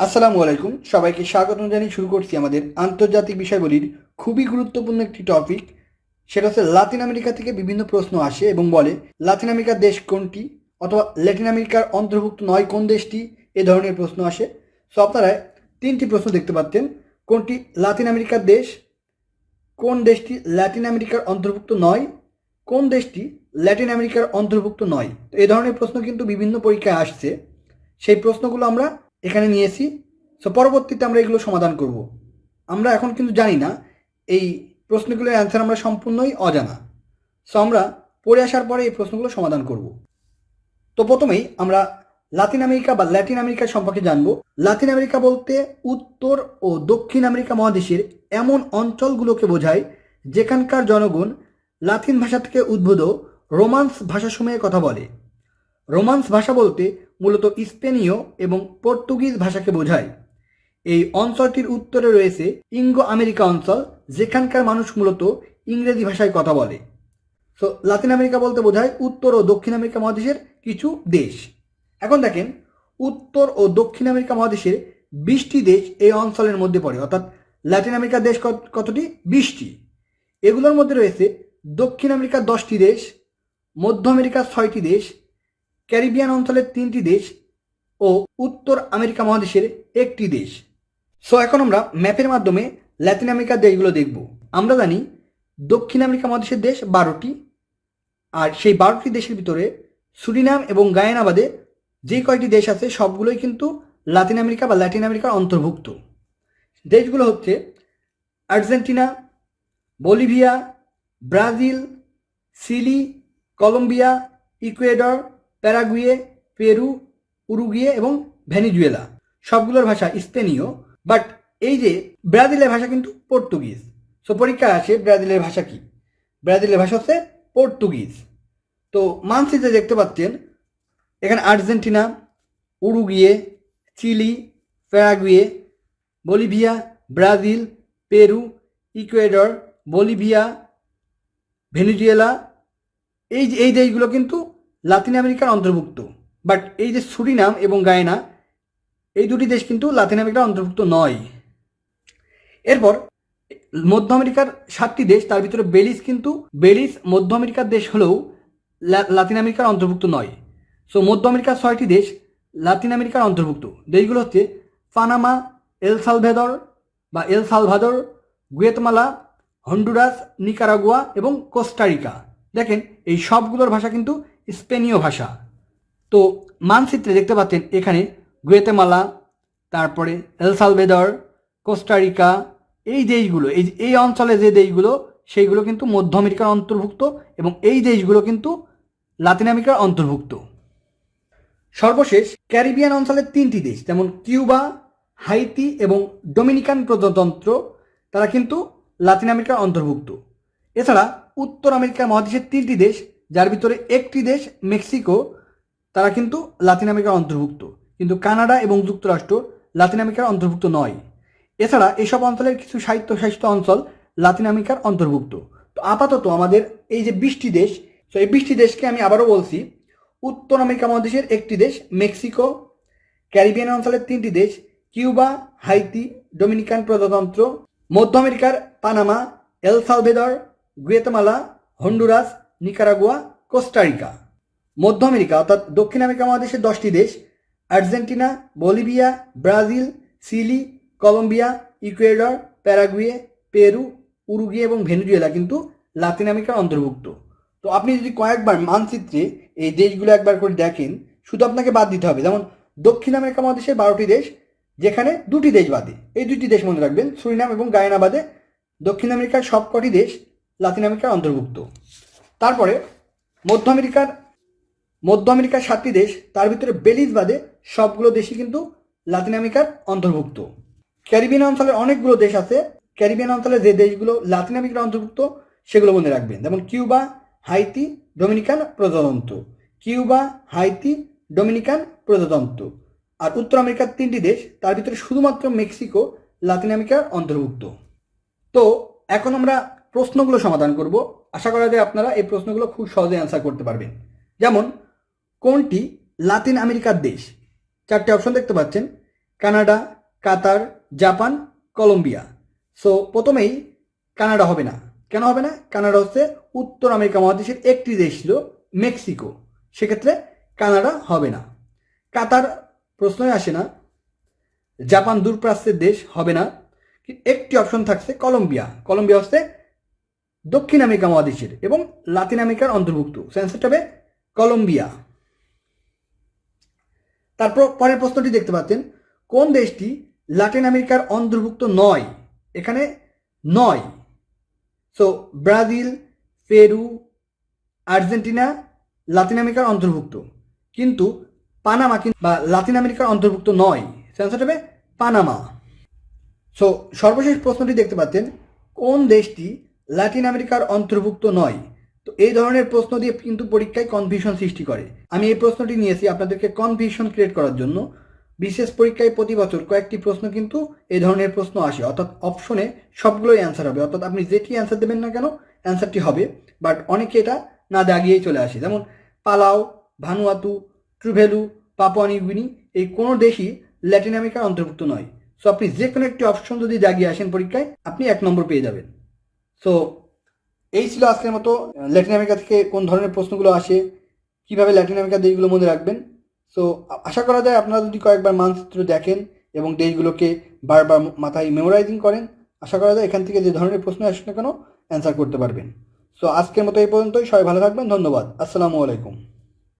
আসসালামু আলাইকুম। সবাইকে স্বাগত জানিয়ে শুরু করছি আমাদের আন্তর্জাতিক বিষয়গুলির খুবই গুরুত্বপূর্ণ একটি টপিক সেটা হচ্ছে লাতিন আমেরিকা থেকে বিভিন্ন প্রশ্ন আসে এবং বলে, লাতিন আমেরিকার দেশ কোনটি? অথবা ল্যাটিন আমেরিকার অন্তর্ভুক্ত নয় কোন দেশটি? এ ধরনের প্রশ্ন আসে। সো আপনারা তিনটি প্রশ্ন দেখতে পাচ্ছেন। কোনটি লাতিন আমেরিকার দেশ? কোন দেশটি ল্যাটিন আমেরিকার অন্তর্ভুক্ত নয়? কোন দেশটি ল্যাটিন আমেরিকার অন্তর্ভুক্ত নয়? তো এই ধরনের প্রশ্ন কিন্তু বিভিন্ন পরীক্ষায় আসছে। সেই প্রশ্নগুলো আমরা এখানে নিয়েছি। সো পরবর্তীতে আমরা এগুলো সমাধান করব। আমরা এখন কিন্তু জানি না এই প্রশ্নগুলোর অ্যান্সার আমরা সম্পূর্ণই অজানা। সো আমরা পড়ে আসার পরে এই প্রশ্নগুলো সমাধান করব। তো প্রথমেই আমরা লাতিন আমেরিকা বা ল্যাটিন আমেরিকা সম্পর্কে জানব। লাতিন আমেরিকা বলতে উত্তর ও দক্ষিণ আমেরিকা মহাদেশের এমন অঞ্চলগুলোকে বোঝায় যেখানকার জনগণ লাতিন ভাষা থেকে উদ্ভূত রোমান্স ভাষাসমূহে কথা বলে। রোমান্স ভাষা বলতে মূলত স্পেনীয় এবং পর্তুগিজ ভাষাকে বোঝায়। এই অঞ্চলটির উত্তরে রয়েছে ইঙ্গো আমেরিকা অঞ্চল, যেখানকার মানুষ মূলত ইংরেজি ভাষায় কথা বলে। সো লাতিন আমেরিকা বলতে বোঝায় উত্তর ও দক্ষিণ আমেরিকা মহাদেশের কিছু দেশ। এখন দেখেন, উত্তর ও দক্ষিণ আমেরিকা মহাদেশের বিশটি দেশ এই অঞ্চলের মধ্যে পড়ে, অর্থাৎ ল্যাটিন আমেরিকার দেশ কত- কতটি? বিশটি। এগুলোর মধ্যে রয়েছে দক্ষিণ আমেরিকার দশটি দেশ, মধ্য আমেরিকার ছয়টি দেশ ক্যারিবিয়ান অঞ্চলের তিনটি দেশ ও উত্তর আমেরিকা মহাদেশের একটি দেশ। সো এখন আমরা ম্যাপের মাধ্যমে ল্যাটিন আমেরিকার দেশগুলো দেখব। আমরা জানি দক্ষিণ আমেরিকা মহাদেশের দেশ বারোটি, আর সেই বারোটি দেশের ভিতরে সুরিনাম এবং গায়ানা বাদে যে কয়টি দেশ আছে সবগুলোই কিন্তু লাতিন আমেরিকা বা ল্যাটিন আমেরিকার অন্তর্ভুক্ত। দেশগুলো হচ্ছে Argentina, Bolivia, Brazil, Chile, Colombia, Ecuador Paraguay, Peru, Uruguay এবং ভেনিজুয়েলা। সবগুলোর ভাষা স্পেনীয়, বাট এই যে ব্রাজিলের ভাষা কিন্তু পর্তুগিজ। সো পরীক্ষায় আসে ব্রাজিলের ভাষা কি? ব্রাজিলের ভাষা হচ্ছে পর্তুগিজ। তো মানচিত্রে দেখতে পাচ্ছেন, এখানে Argentina, Uruguay, Chile, Paraguay, Bolivia, Brazil, Peru, Ecuador, Bolivia, Venezuela, এই এই দেশগুলো কিন্তু লাতিন আমেরিকার অন্তর্ভুক্ত। বাট এই যে সুরিনাম এবং গায়না, এই দুটি দেশ কিন্তু লাতিন আমেরিকার অন্তর্ভুক্ত নয়। এরপর, মধ্য আমেরিকার সাতটি দেশ, তার ভিতরে বেলিস কিন্তু, বেলিস মধ্য আমেরিকার দেশ হলেও লাতিন আমেরিকার অন্তর্ভুক্ত নয়। সো মধ্য আমেরিকার ছয়টি দেশ লাতিন আমেরিকার অন্তর্ভুক্ত। দেশগুলো হচ্ছে পানামা, এল সালভেদর বা El Salvador, Guatemala, Honduras, Nicaragua এবং কোস্টারিকা। দেখেন, এই সবগুলোর ভাষা কিন্তু স্পেনীয় ভাষা। তো মানচিত্রে দেখতে পাচ্ছেন এখানে গুয়েতেমালা, তারপরে এলসালভেদর কোস্টারিকা এই দেশগুলো, এই এই অঞ্চলে যে দেশগুলো, সেইগুলো কিন্তু মধ্য আমেরিকার অন্তর্ভুক্ত এবং এই দেশগুলো কিন্তু লাতিন আমেরিকার অন্তর্ভুক্ত। সর্বশেষ, ক্যারিবিয়ান অঞ্চলের তিনটি দেশ, যেমন কিউবা, হাইতি এবং ডোমিনিকান প্রজাতন্ত্র, তারা কিন্তু লাতিন আমেরিকার অন্তর্ভুক্ত। এছাড়া উত্তর আমেরিকা মহাদেশের তিনটি দেশ যার ভিতরে একটি দেশ, মেক্সিকো, তারা কিন্তু লাতিন আমেরিকার অন্তর্ভুক্ত। কিন্তু কানাডা এবং যুক্তরাষ্ট্র লাতিন আমেরিকার অন্তর্ভুক্ত নয়। এছাড়া এসব অঞ্চলের কিছু সাহিত্য শাসিত অঞ্চল লাতিন আমেরিকার অন্তর্ভুক্ত। তো আপাতত আমাদের এই যে বৃষ্টি দেশ, তো এই বৃষ্টি দেশকে আমি আবারও বলছি, উত্তর আমেরিকা মহাদেশের একটি দেশ, মেক্সিকো, ক্যারিবিয়ান অঞ্চলের তিনটি দেশ, কিউবা, হাইতি, ডোমিনিকান প্রজাতন্ত্র, মধ্য আমেরিকার Panama, El Salvador, Guatemala, Honduras Nicaragua Costa Rica মধ্য আমেরিকা, অর্থাৎ দক্ষিণ আমেরিকা মহাদেশের দশটি দেশ, Argentina, Bolivia, Brazil, Chile, Colombia, Ecuador, Paraguay, Peru, Uruguay এবং ভেনেজুয়েলা কিন্তু লাতিন আমেরিকার অন্তর্ভুক্ত। তো আপনি যদি কয়েকবার মানচিত্রে এই দেশগুলো একবার করে দেখেন, শুধু আপনাকে বাদ দিতে হবে। যেমন দক্ষিণ আমেরিকা মহাদেশের বারোটি দেশ, যেখানে দুটি দেশ বাদে। এই দুটি দেশ মনে রাখবেন, সুরিনাম এবং গায়না বাদে দক্ষিণ আমেরিকার সবকটি দেশ লাতিন আমেরিকার অন্তর্ভুক্ত। তারপরে মধ্য আমেরিকার মধ্য আমেরিকার সাতটি দেশ, তার ভিতরে বেলিজ বাদে সবগুলো দেশই কিন্তু লাতিন আমেরিকার অন্তর্ভুক্ত। ক্যারিবিয়ান অঞ্চলের অনেকগুলো দেশ আছে। ক্যারিবিয়ান অঞ্চলের যে দেশগুলো লাতিন আমেরিকার অন্তর্ভুক্ত, সেগুলো মনে রাখবেন। যেমন কিউবা, হাইতি, ডোমিনিকান প্রজাতন্ত্র। কিউবা, হাইতি, ডোমিনিকান প্রজাতন্ত্র। আর উত্তর আমেরিকার তিনটি দেশ, তার ভিতরে শুধুমাত্র মেক্সিকো, লাতিন আমেরিকার অন্তর্ভুক্ত। তো এখন আমরা প্রশ্নগুলো সমাধান করব। আশা করা যায় আপনারা এই প্রশ্নগুলো খুব সহজে অ্যান্সার করতে পারবেন। যেমন, কোনটি লাতিন আমেরিকার দেশ? চারটি অপশন দেখতে পাচ্ছেন, Canada, Qatar, Japan, Colombia. So প্রথমেই কানাডা হবে না। কেন হবে না? কানাডা হচ্ছে উত্তর আমেরিকা মহাদেশের একটি দেশ ছিল, মেক্সিকো। সেক্ষেত্রে কানাডা হবে না। কাতার প্রশ্নই আসে না, জাপান দূরপ্রাচ্যের দেশ হবে না। একটি অপশন থাকছে কলম্বিয়া। কলম্বিয়া হচ্ছে দক্ষিণ আমেরিকা মহাদেশের এবং লাতিন আমেরিকার অন্তর্ভুক্ত। সেন্সারটা হবে কলম্বিয়া। তারপর পরের প্রশ্নটি দেখতে পাচ্ছেন, কোন দেশটি লাতিন আমেরিকার অন্তর্ভুক্ত নয়? এখানে নয়। So Brazil, Peru, Argentina Latin আমেরিকার অন্তর্ভুক্ত। কিন্তু পানামা বা লাতিন আমেরিকার অন্তর্ভুক্ত নয়। সেন্সার হবে পানামা। সো সর্বশেষ প্রশ্নটি দেখতে পাচ্ছেন, কোন দেশটি লাতিন আমেরিকার অন্তর্ভুক্ত নয়। তো এই ধরনের প্রশ্ন দিয়ে কিন্তু পরীক্ষায় কনফিউশন সৃষ্টি করে। আমি এই প্রশ্নটি নিয়েছি আপনাদেরকে কনফিউশন ক্রিয়েট করার জন্য। বিশেষ পরীক্ষায় প্রতি বছর কয়েকটি প্রশ্ন কিন্তু এই ধরনের প্রশ্ন আসে। অর্থাৎ অপশনে সবগুলোই অ্যান্সার হবে। অর্থাৎ আপনি যেটি অ্যান্সার দেবেন না কেন অ্যান্সারটি হবে। বাট অনেকে এটা না দাগিয়েই চলে আসে। যেমন পালাও, ভানুয়াতু, ট্রুভেলু, পাপুয়া নিউগিনি, এই কোনো দেশই ল্যাটিন আমেরিকার অন্তর্ভুক্ত নয়। সো আপনি যে কোনো একটি অপশন যদি দাগিয়ে আসেন পরীক্ষায়, আপনি এক নম্বর পেয়ে যাবেন। সো এই ছিল আজকের মতো ল্যাটিন আমেরিকা থেকে কোন ধরনের প্রশ্নগুলো আসে, কীভাবে ল্যাটিন আমেরিকার দেশগুলো মনে রাখবেন। সো আশা করা যায় আপনারা যদি কয়েকবার মানচিত্র দেখেন এবং দেশগুলোকে বারবার মাথায় মেমোরাইজিং করেন, আশা করা যায় এখান থেকে যে ধরনের প্রশ্ন আসে না কেন অ্যান্সার করতে পারবেন। সো আজকের মতো এই পর্যন্তই, সবাই ভালো থাকবেন, ধন্যবাদ, আসসালামু আলাইকুম।